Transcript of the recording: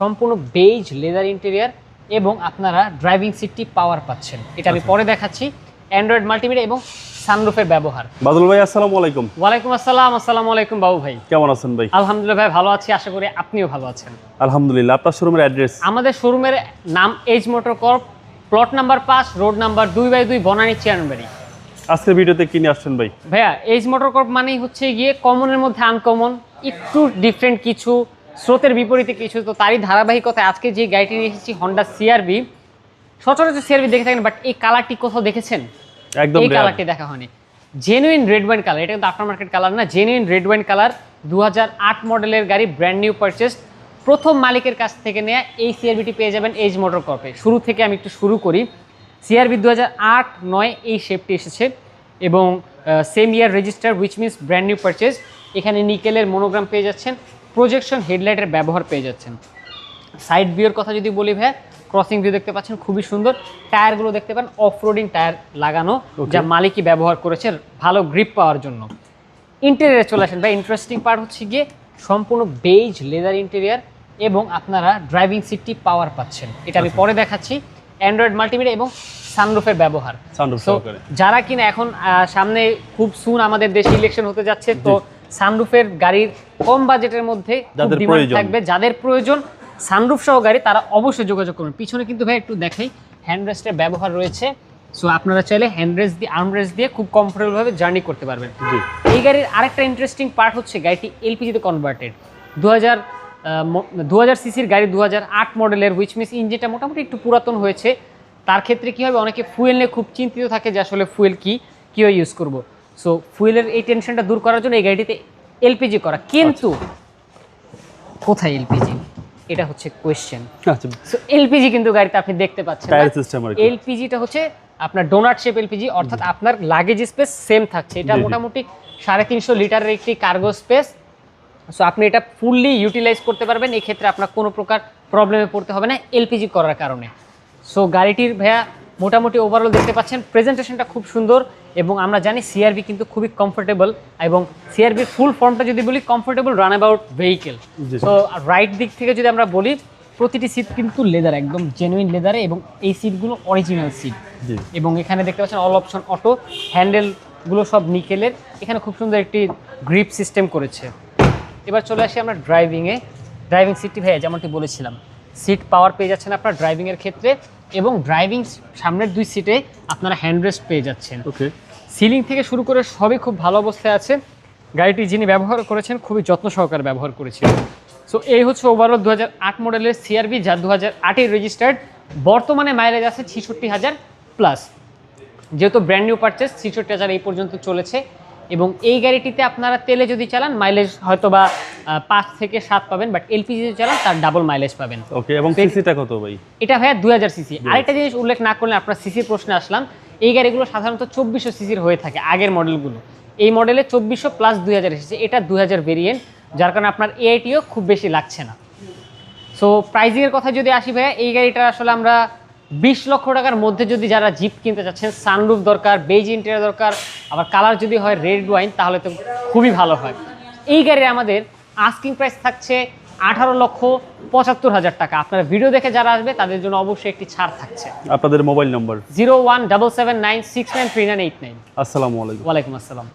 সম্পূর্ণ base leather interior এবং আপনারা ড্রাইভিং সিটটি পাওয়ার পাচ্ছেন। এটা আমি পরে দেখাচ্ছি। অ্যান্ড্রয়েড মাল্টিমিডিয়া এবং সানরুফের ব্যবহার। বাদল ভাই আসসালামু আলাইকুম। ওয়ালাইকুম আসসালাম আসসালামু আলাইকুম বাবু ভাই। কেমন আছেন ভাই? আলহামদুলিল্লাহ ভাই ভালো আছি আশা করি আপনিও ভালো আছেন। আলহামদুলিল্লাহ আপনার শোরুমের অ্যাড্রেস আমাদের শোরুমের নাম Edge Motor Corp plot number পাঁচ রোড নাম্বার দুই বাই দুই বনানী চেয়ারবাড়ি আজকের ভিডিওতে কি নিয়ে আসছেন ভাই? ভাইয়া এজ মোটর কর্প মানেই হচ্ছে গিয়ে কমনের মধ্যে আনকমন একটু ডিফারেন্ট কিছু স্রোতের বিপরীতে কিছু তো তারই ধারাবাহিকতায় আজকে যে গাড়িটি নিয়ে এসেছি হন্ডা সিআরবি সচরাচর সিআরবি দেখে থাকেন বাট এই কালারটি কোথাও দেখেছেন? একদম এই কালারটি দেখা হয়নি। জেনুইন রেড ওয়াইন কালার এটা কিন্তু আফটার মার্কেট কালার না জেনুইন রেড ওয়াইন কালার দু হাজার আট মডেলের গাড়ি ব্র্যান্ড নিউ পারচেস প্রথম মালিকের কাছ থেকে নেওয়া এই সিআরবিটি পেয়ে যাবেন এজ মোটর কর্পে শুরু থেকে আমি একটু শুরু করি। সিআরবি দু হাজার নয় এই শেপটি এসেছে এবং same year register which means brand new purchase এখানে নিকেলের মনোগ্রাম পেয়ে যাচ্ছেন। প্রজেকশন হেডলাইটের ব্যবহার পেয়ে যাচ্ছেন। সাইড ভিউর কথা যদি বলি ভাই ক্রসিং ভিউ দেখতে পাচ্ছেন খুবই সুন্দর। টায়ারগুলো দেখতে পান অফ রোডিং টায়ার লাগানো যা মালিকই ব্যবহার করেছে ভালো গ্রিপ পাওয়ার জন্য। ইন্টেরিয়ারে চলে আসেন ভাই ইন্টারেস্টিং পার্ট হচ্ছে গিয়ে সম্পূর্ণ বেজ লেদার ইন্টেরিয়ার এবং আপনারা ড্রাইভিং সিটটি পাওয়ার পাচ্ছেন। এটা আমি পরে দেখাচ্ছি। অ্যান্ড্রয়েড মাল্টিমিডিয়া এবং সানরুফের ব্যবহার। যারা কিনা এখন সামনে খুব সুন আমাদের দেশে ইলেকশন হতে যাচ্ছে তো সানরুফের গাড়ির কম বাজেটের মধ্যে খুব যাদের প্রয়োজন। থাকবে যাদের প্রয়োজন সানরুফ সহ গাড়ি তারা অবশ্যই যোগাযোগ করবেন পিছনে কিন্তু ভাই একটু দেখাই হ্যান্ডরেস্টের ব্যবহার রয়েছে। সো আপনারা চাইলে হ্যান্ডরেস্ট দিয়ে আর্মরেস্ট দিয়ে খুব কমফোর্টেবল ভাবে জার্নি করতে পারবেন। এই গাড়ির আরেকটা ইন্টারেস্টিং পার্ট হচ্ছে গাড়িটি এলপিজিতে কনভার্টেড দু হাজার দু হাজার সিসির গাড়ি দু হাজার আট মডেলের হুইচ মিস ইঞ্জিনটা মোটামুটি একটু পুরাতন হয়েছে। তার ক্ষেত্রে কী হবে? অনেকে ফুয়েল নিয়ে খুব চিন্তিত থাকে যে আসলে ফুয়েল কি কীভাবে ইউজ করব? সো ফুয়েলের এই টেনশনটা দূর করার জন্য এই গাড়িটিতে এলপিজি করা। কিন্তু কোথায় এলপিজি এটা হচ্ছে কোয়েশ্চেন আচ্ছা। সো এলপিজি কিন্তু গাড়িতে আপনি দেখতে পাচ্ছেন টায়ার সিস্টেম আর এলপিজিটা হচ্ছে আপনার ডোনাট শেপ এলপিজি অর্থাৎ আপনার লাগেজ স্পেস সেম থাকছে। এটা। মোটামুটি সাড়ে তিনশো লিটারের একটি কার্গো স্পেস সো আপনি এটা ফুললি ইউটিলাইজ করতে পারবেন। এই ক্ষেত্রে আপনার কোনো প্রকার প্রবলেমে পড়তে হবে না এলপিজি করার কারণে। সো গাড়িটির ভাইয়া মোটামুটি ওভারঅল দেখতে পাচ্ছেন। প্রেজেন্টেশনটা খুব সুন্দর এবং আমরা জানি সিআরবি কিন্তু খুবই কমফোর্টেবল এবং সিআরবির ফুল ফর্মটা যদি বলি কমফোর্টেবল রান অ্যাবাউট ভেহিকেল। তো রাইট দিক থেকে যদি আমরা বলি প্রতিটি সিট কিন্তু লেদার একদম জেনুইন লেদারে এবং এই সিটগুলো অরিজিনাল সিট এবং এখানে দেখতে পাচ্ছেন অল অপশন অটো হ্যান্ডেলগুলো সব নিকেলের। এখানে খুব সুন্দর একটি গ্রিপ সিস্টেম করেছে। এবার চলে আসি আমরা ড্রাইভিংয়ে ড্রাইভিং সিটটি ভাইয়া যেমনটি বলেছিলাম সিট পাওয়ার পেয়ে যাচ্ছেন আপনার ড্রাইভিংয়ের ক্ষেত্রে এবং ড্রাইভিং সামনের দুই সিটে আপনারা হ্যান্ডরেস্ট পেয়ে যাচ্ছেন। ওকে সিলিং থেকে শুরু করে সবই খুব ভালো অবস্থায় আছে। গাড়িটি যিনি ব্যবহার করেছেন খুবই যত্ন সহকারে ব্যবহার করেছিলেন সো এই হচ্ছে ওভারঅল দু হাজার আট মডেলের সিআরবি যা দু হাজার রেজিস্টার্ড বর্তমানে মাইলেজ আছে ছিষট্টি হাজার প্লাস যেহেতু ব্র্যান্ড নিউ পারচেস ছিষট্টি হাজার এই পর্যন্ত চলেছে। এবং এই গাড়িটিতে আপনারা তেলে যদি চালান মাইলেজ হয়তো বা পাঁচ থেকে সাত পাবেন বাট এলপিজি যদি চালান তার ডাবল মাইলেজ পাবেন। ওকে এবং সিসিটা কত ভাই? এটা ভাইয়া দুই হাজার সিসি আরেকটা জিনিস উল্লেখ না করলে আপনার সিসির প্রশ্নে আসলাম এই গাড়িগুলো সাধারণত চব্বিশশো সিসির হয়ে থাকে আগের মডেলগুলো এই মডেলে চব্বিশশো প্লাস দুই হাজার এসেছে এটা দুই হাজার ভেরিয়েন্ট যার কারণে আপনার এআইটিও খুব বেশি লাগছে না। সো প্রাইজিংয়ের কথা যদি আসি ভাইয়া এই গাড়িটা আসলে আমরা বিশ লক্ষ টাকার মধ্যে যদি যারা জিপ কিনতে চাচ্ছেন সানরুফ দরকার বেজ ইন্টেরিয়ার দরকার আবার কালার যদি হয় রেড ওয়াইন তাহলে তো খুবই ভালো হয়। এই গাড়ির আমাদের আস্কিং প্রাইস থাকছে আঠারো লক্ষ পঁচাত্তর হাজার টাকা। আপনারা ভিডিও দেখে যারা আসবে তাদের জন্য অবশ্যই একটি ছাড় থাকছে। আপনাদের mobile number zero one double seven nine six nine three nine eight nine আসসালামু আলাইকুম। ওয়ালাইকুম আসসালাম।